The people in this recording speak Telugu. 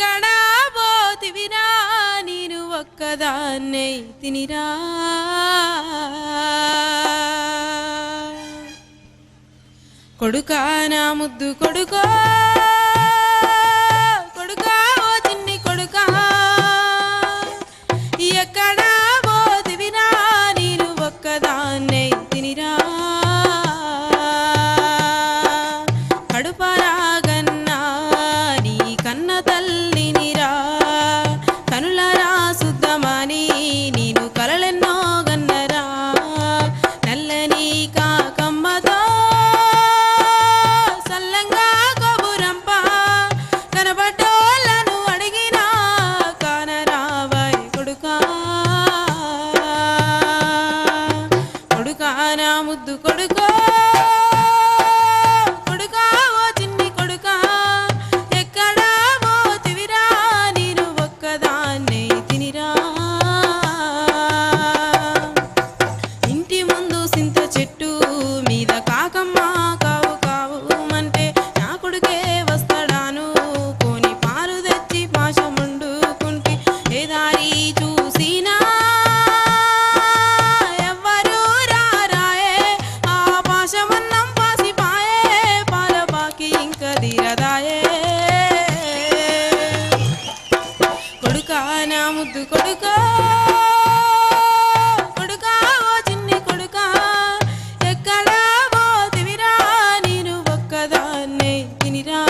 ఎక్కడ పోతివిరా నేను ఒక్కదాన్నే తినిరా. కొడుకా నా ముద్దు కొడుకో. నా ముద్దు కొడుకో. తినిరా.